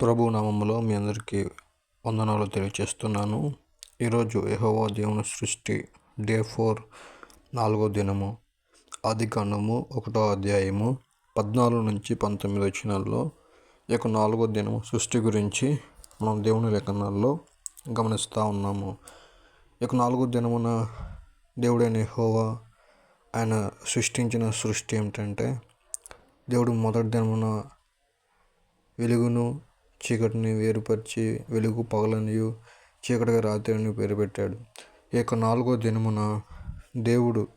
ప్రభు నామములో మీ అందరికీ వందనాలు తెలియచేస్తున్నాను. ఈరోజు యహోవా దేవుని సృష్టి డే ఫోర్ నాలుగో దినము ఆది కాండము ఒకటో అధ్యాయము పద్నాలుగు నుంచి పంతొమ్మిది వచ్చినాల్లో ఈ యొక్క నాలుగో దినము సృష్టి గురించి మనం దేవుని లేఖనాల్లో గమనిస్తూ ఉన్నాము. ఈ యొక్క నాలుగో దినమున దేవుడైన యహోవా ఆయన సృష్టించిన సృష్టి ఏమిటంటే దేవుడు మొదటి దినమున వెలుగును చీకటిని వేరుపరిచి వెలుగు పగలనియు చీకటిగా రాత్రిని పేరు పెట్టాడు ఈ యొక్క నాలుగో దినమున దేవుడు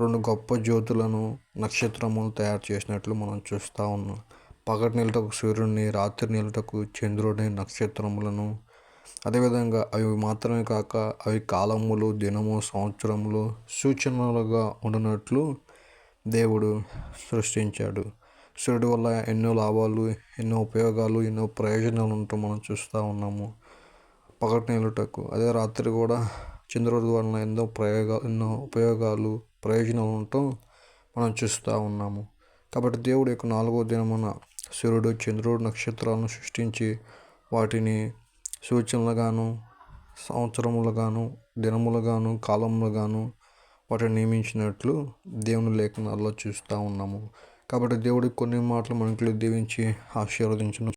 రెండు గొప్ప జ్యోతులను నక్షత్రములు తయారు చేసినట్లు మనం చూస్తూ ఉన్నాం. పగటి నీళ్ళటకు సూర్యుడిని రాత్రి నీళ్ళటకు చంద్రుడిని నక్షత్రములను. అదేవిధంగా అవి మాత్రమే కాక అవి కాలములు దినము సంవత్సరములు సూచనలుగా ఉండినట్లు దేవుడు సృష్టించాడు. సూర్యుడు వల్ల ఎన్నో లాభాలు ఎన్నో ఉపయోగాలు ఎన్నో ప్రయోజనాలు ఉంటూ మనం చూస్తూ ఉన్నాము. పగటి నీళ్ళటకు అదే రాత్రి కూడా చంద్రుడి వలన ఎన్నో ప్రయోగాలు ఎన్నో ఉపయోగాలు ప్రయోజనాలు ఉండటం మనం చూస్తూ ఉన్నాము. కాబట్టి దేవుడు యొక్క నాలుగో దినమున సూర్యుడు చంద్రుడు నక్షత్రాలను సృష్టించి వాటిని సూచనలుగాను సంవత్సరములుగాను దినములుగాను కాలములుగాను వాటిని నియమించినట్లు దేవుని లేఖనాల్లో చూస్తూ ఉన్నాము. కాబట్టి దేవుడికి కొన్ని మాటలు మనుషులు దీవించి ఆశీర్వదించును.